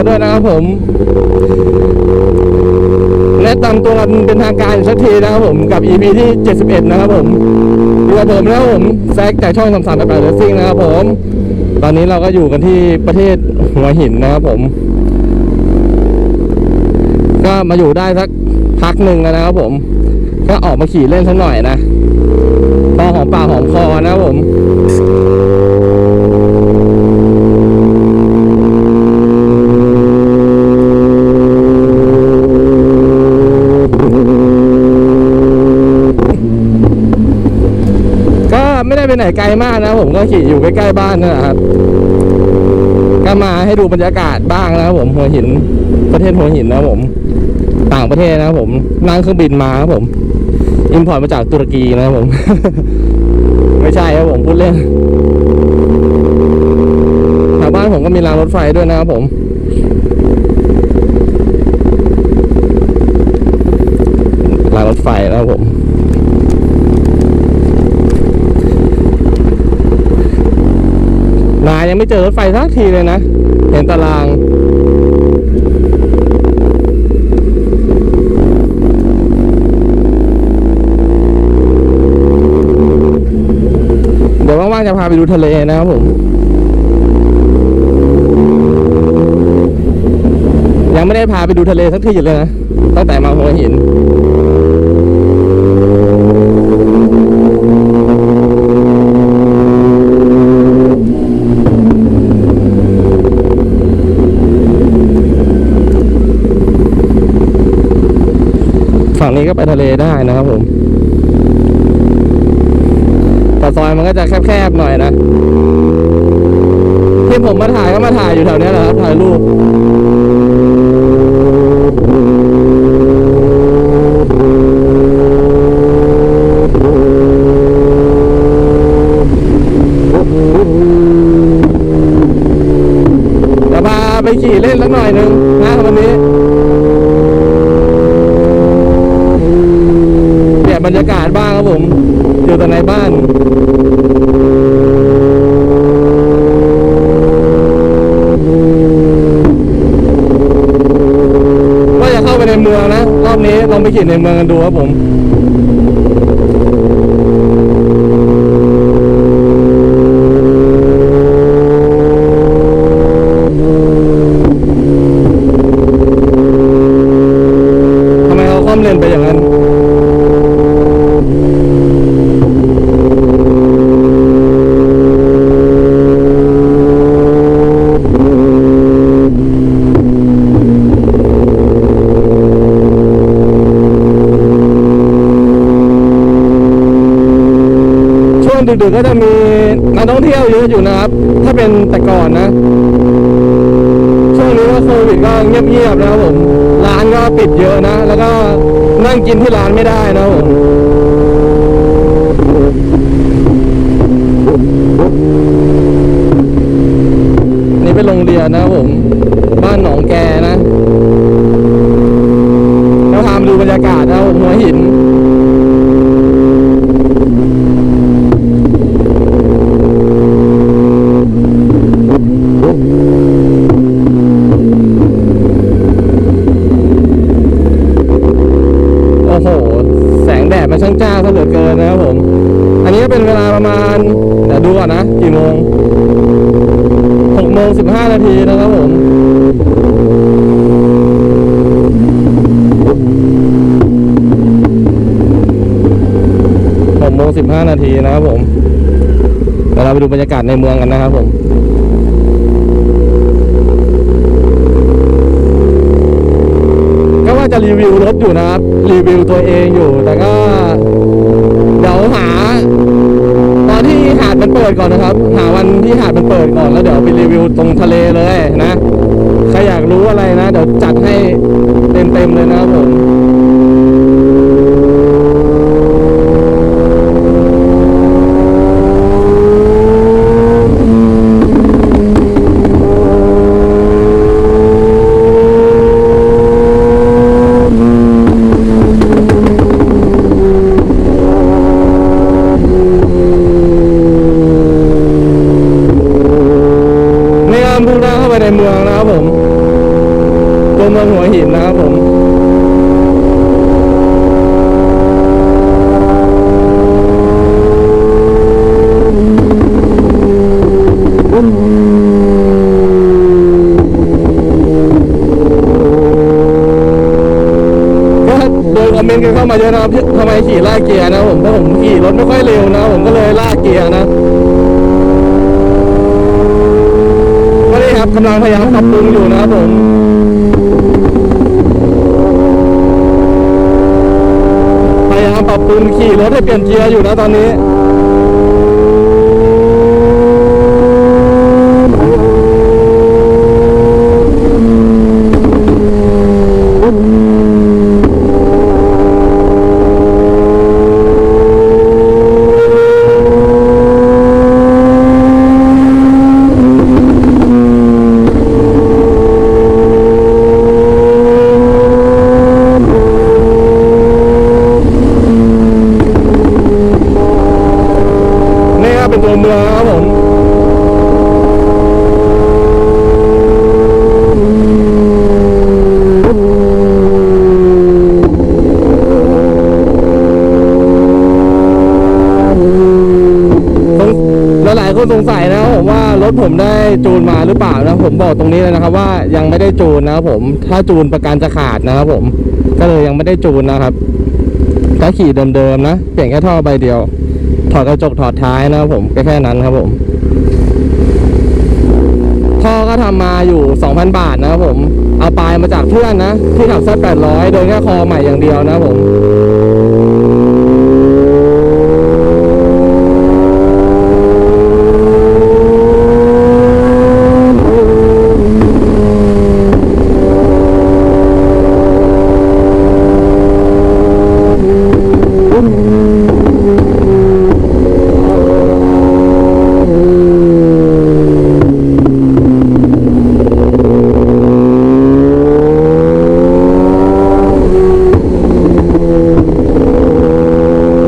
วัสดีกันด้วยนะครับผมแนะนำตัวกันเป็นทางการสักทีนะครับผมกับ EP ที่ 71 นะครับผมอยู่กับผมนะครับผมแซกจากช่องสามสามแปดเรซิ่งนะครับผม ตอนนี้เราก็อยู่กันที่ประเทศหัวหินนะครับผม ก็มาอยู่ได้สักพักหนึ่งแล้วนะครับผม ก็ออกมาขี่เล่นสักหน่อยนะพอหอมปากหอมคอนะครับผม ก็ ไปไหนไกลมากนะ ผมก็ขี่อยู่ใกล้ๆบ้านนนแหละครับ ก็มาให้ดูบรรยากาศบ้างนะครับผมหัวหิน ประเทศหัวหินนะผม ต่างประเทศนะครับผมนั่งเครื่องบินมาครับผมอินพอร์ตมาจากตุรกีนะครับผม ไม่ใช่ครับผมพูดเล่นแถวบ้านผมก็มีรางรถไฟด้วยนะครับผมรางรถไฟนะครับผม นายยังไม่เจอรถไฟสักทีเลยนะ เห็นตาราง เดี๋ยวว่างๆจะพาไปดูทะเลนะครับผม ยังไม่ได้พาไปดูทะเลสักทีเลยนะ ตั้งแต่มาหัวหิน ฝั่งนี้ก็ไปทะเลได้นะครับผมแต่ซอยมันก็จะแคบๆหน่อยนะที่ผมมาถ่ายก็มาถ่ายอยู่แถวนี้แหละครับถ่ายรูปจะพาไปขี่เล่นสักหน่อยนึงนะวันนี้ เปลี่ยนบ รรยากาศบ้างครับผมอยู่แต่ในบ้านก็จะเข้าไปในเมืองนะ รอบนี้ลองไปขี่ในเมืองกันดูครับผม ทำไมเขาคล่อมเลนไปอย่างนั้น ช่วง ดึกๆก็จะมีนักท่องเที่ยวเยอะอยู่นะครับ ถ้าเป็นแต่ก่อนนะ ช่วงนี้ก็โควิดก็เงียบๆนะครับผม ร้านก็ปิดเยอะนะ แล้วก็นั่งกินที่ร้านไม่ได้นะครับผมนี่เป็นโรงเรียนนะผม บ้านหนองแกนะแล้วพามาดูบรรยากาศนะผม 15 นาทีนะครับผมเดี๋ยวเราไปดูบรรยากาศในเมืองกันนะครับผมก็ว่าจะรีวิวรถอยู่นะครับ รีวิวตัวเองอยู่ แต่ก็เดี๋ยวหา ตอนที่หาดมันเปิดก่อนนะครับ หาวันที่หาดมันเปิดก่อนแล้วเดี๋ยวไปรีวิวตรงทะเลเลยนะใครอยากรู้อะไรนะ เดี๋ยวจัดให้เต็มๆเลยนะครับผม มนต์กันเข้ามาเยอะนะครับทำไมขี่ลากเกียร์นะผมเพราะผมขี่รถไม่ค่อยเร็วนะ ผมก็เลยลากเกียร์นะก็นี่ครับกำลังพยายามปรับปรุงอยู่นะครับผมพยายามปรับปรุงขี่รถให้เปลี่ยนเกียร์อยู่นะตอนนี้ครับเป็นตัวเมืองนะครับผม แล้วหลาย คนสงสัยนะครับผมว่ารถผมได้จูนมาหรือเปล่านะผมบอกตรงนี้เลยนะครับ ว่ายังไม่ได้จูนนะครับผมถ้าจูนประกันจะขาดนะครับผมก็เลยยังไม่ได้จูนนะครับถ้าขี่เดิมๆนะเปลี่ยนแค่ท่อใบเดียว ถอดกระจกถอดท้ายนะครับผมก็แค่นั้นครับผมท่อก็ทำมาอยู่ 2,000 บาทนะครับผม เอาปลายมาจากเพื่อนนะ ที่ขับซัด800 โดยแค่คอใหม่อย่างเดียวนะครับผม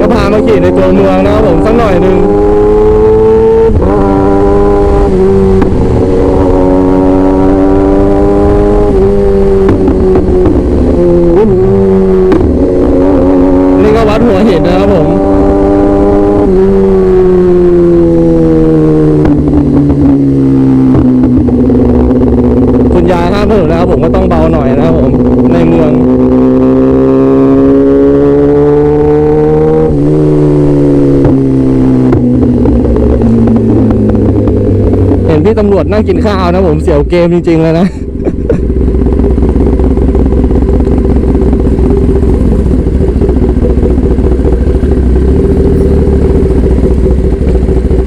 ก็พามาขี่ในตัวเมืองนะครับผมสักหน่อยหนึ่งนี่ก็วัดหัวเห็นนะครับผม คุณยายห้ามถนนนะครับผมก็ต้องเบาหน่อยนะครับผม ในเมือง เห็นพี่ตำรวจนั่ งกินข้าวนะผมเสียวเกมจริงๆเลยนะ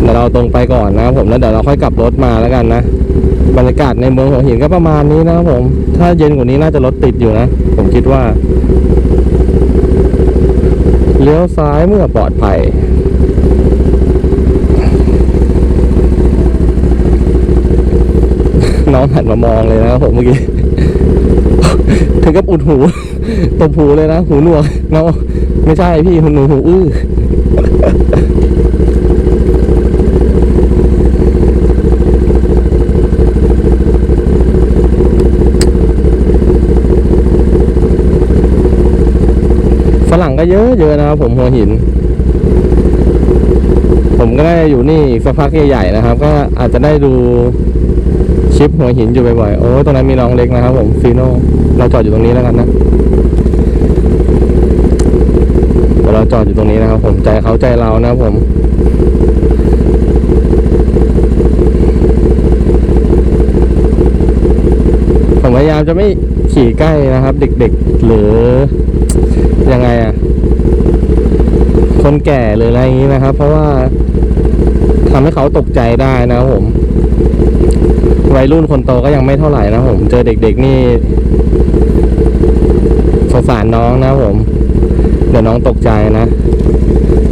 เดี๋ยวเราตรงไปก่อนนะครับผมแล้วเดี๋ยวเราค่อยกลับรถมาแล้วกันนะบรรยากาศในเมืองหัวหินก็ประมาณนี้นะครับผม ถ้าเย็นกว่านี้น่าจะรถติดอยู่นะ ผมคิดว่า เลี้ยวซ้ายเมื่อปลอดภัย น้องหันมามองเลยนะครับผมเมื่อกี้ถึงกับอุดหูตบหูเลยนะ หูหนวกเนาะไม่ใช่พี่หูหนูหูอื้อฝรั่งก็เยอะเยอะนะครับผมหัวหิน ผมก็ได้อยู่นี่สักพักใหญ่ๆนะครับ ก็อาจจะได้ดู ชิปหัวหินอยู่บ่อยๆ โอ้ยตรงนั้นมีน้องเล็กนะครับผมฟีโน่เราจอดอยู่ตรงนี้แล้วกันนะเดี๋ยวเราจอดอยู่ตรงนี้นะครับ ผมใจเขาใจเรานะครับผมผมพยายามจะไม่ขี่ใกล้นะครับ เด็กๆหรือยังไงอะคนแก่หรืออะไรอย่างนี้นะครับ เพราะว่าทำให้เขาตกใจได้นะครับผม วัยรุ่นคนโตก็ยังไม่เท่าไหร่นะผมเจอเด็ก ๆ นี่สงสารน้องนะผม เดี๋ยวน้องตกใจนะ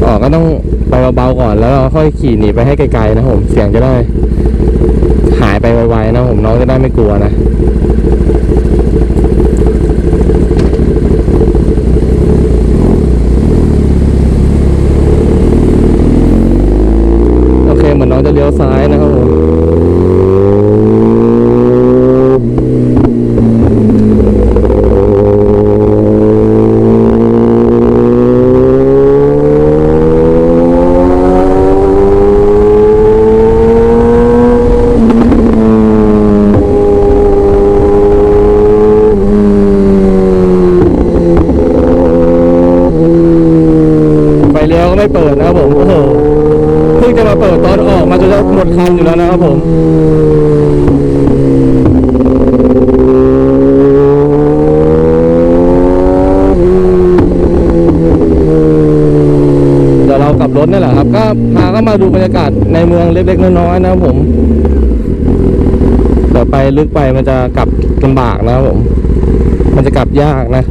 ออกก็ต้องไปเบาๆก่อนแล้วเราค่อยขี่หนีไปให้ไกลๆนะผมเสียงจะได้ หายไปไวๆนะผมน้องจะได้ไม่กลัวนะโอเคเหมือนน้องจะเลี้ยวซ้ายนะครับผม ดคันอยู่แล้วนะครับผมเดี๋ยวเรากลับรถนี่แหละครับ ก็พาก็มาดูบรรยากาศในเมืองเล็กๆน้อยๆนะครับผมเดี๋ยวไปลึกไปมันจะกลับลำบากนะครับผม มันจะกลับยากนะ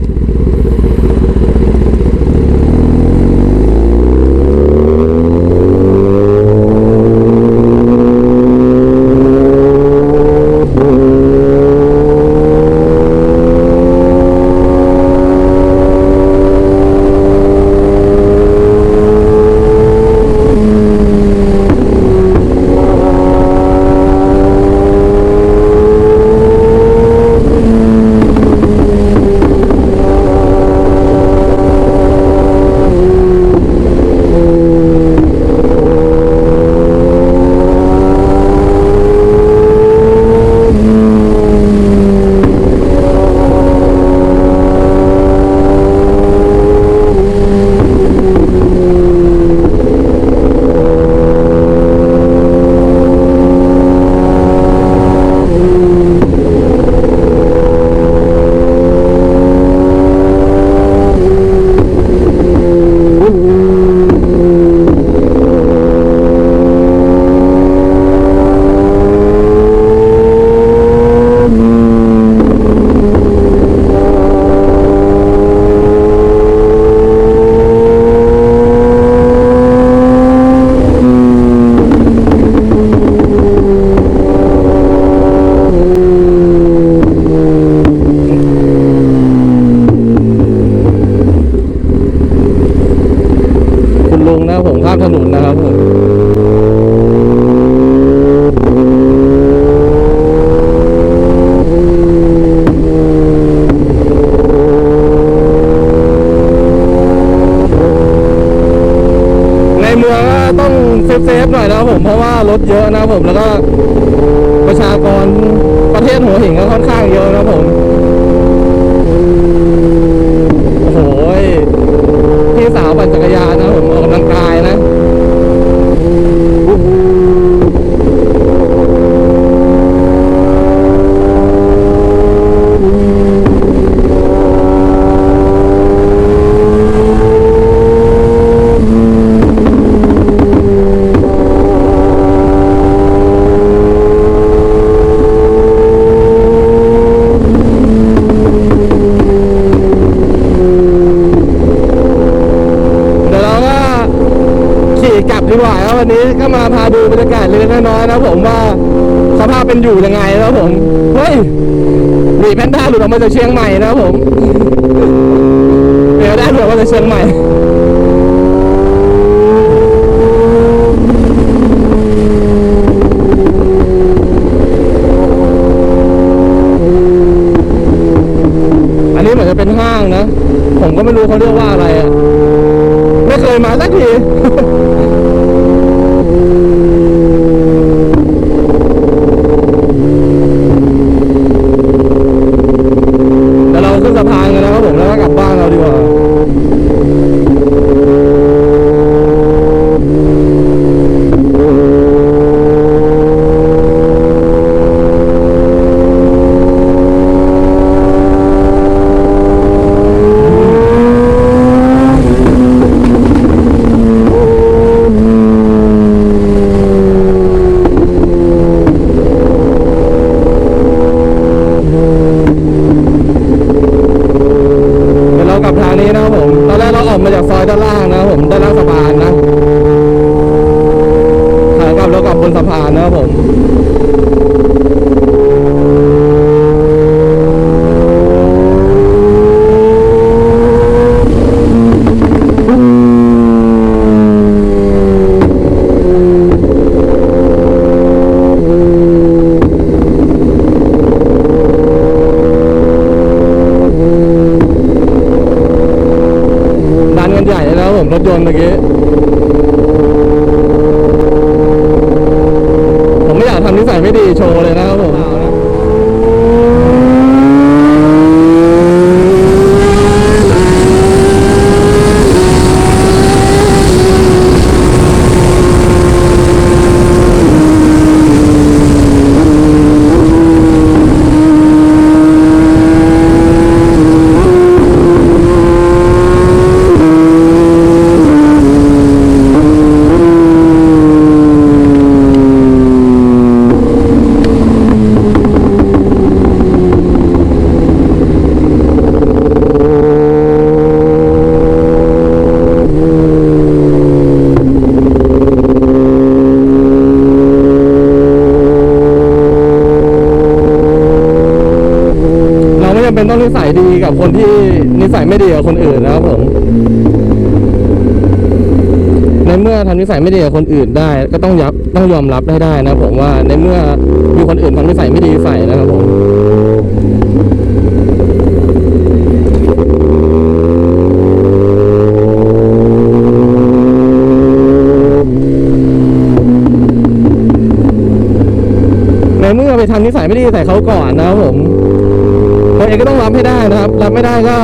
เป็นอยู่ยังไงนะครับผม เฮ้ยหมีแพนด้าหลุดออกมาจากเชียงใหม่นะครับผม สะพานนะครับผม นิสัยไม่ดีโชว์เลยนะครับผม คนที่นิสัยไม่ดีกับคนอื่นนะครับผม ในเมื่อทำนิสัยไม่ดีกับคนอื่นได้ ก็ต้องยับต้องยอมรับให้ได้นะผมว่าในเมื่อมีคนอื่นทำนิสัยไม่ดีใส่นะครับผมในเมื่อไปทำนิสัยไม่ดีใส่เขาก่อนนะครับผม งก็ต้องรับให้ได้นะครับรับไม่ได้ก็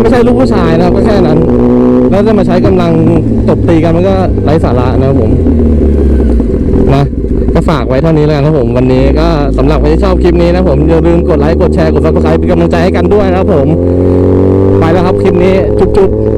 ไม่ใช่ลูกผู้ชายนะครับก็แค่นั้น แล้วจะมาใช้กำลังตบตีกันมันก็ไร้สาระนะครับผมนะก็ฝากไว้เท่านี้แล้วกันครับผมวันนี้ก็สำหรับใครที่ชอบคลิปนี้นะผมอย่าลืมกดไลค์กดแชร์กดซับสไครป์เป็นกำลังใจให้กันด้วยนะครับผม ไปแล้วครับคลิปนี้จุ๊บๆ